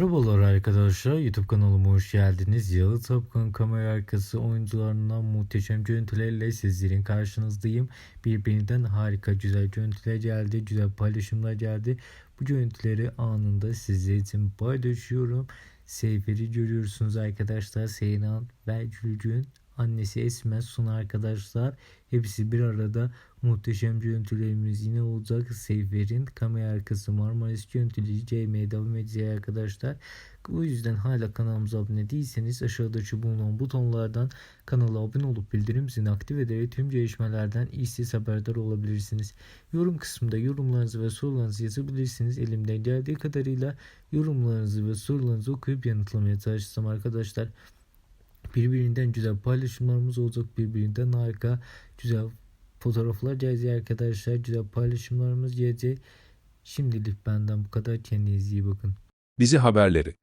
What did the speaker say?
Merhabalar arkadaşlar YouTube kanalıma hoş geldiniz. Yalı Tapkan kamera arkası oyuncularından muhteşem görüntülerle sizlerin karşınızdayım. Birbirinden harika güzel görüntüler geldi, güzel paylaşımlar geldi. Bu görüntüleri anında sizler için paylaşıyorum. Seyferi görüyorsunuz arkadaşlar. Seyran ve Gülgün annesi Esme Suna arkadaşlar. Hepsi bir arada muhteşem görüntülerimiz yine olacak. Seyfer'in kamera arkası Marmaris görüntüleri CM'ye devam edeceği arkadaşlar. O yüzden hala kanalımıza abone değilseniz aşağıdaki bulunan butonlardan kanala abone olup bildirim zilini aktif ederek tüm gelişmelerden ilk haberdar olabilirsiniz. Yorum kısmında yorumlarınızı ve sorularınızı yazabilirsiniz. Elimden geldiği kadarıyla yorumlarınızı ve sorularınızı okuyup yanıtlamaya çalışacağım arkadaşlar. Birbirinden güzel paylaşımlarımız olacak. Birbirinden harika güzel fotoğraflar gelecek arkadaşlar. Güzel paylaşımlarımız gelecek. Şimdilik benden bu kadar. Kendinize iyi bakın. Dizi haberleri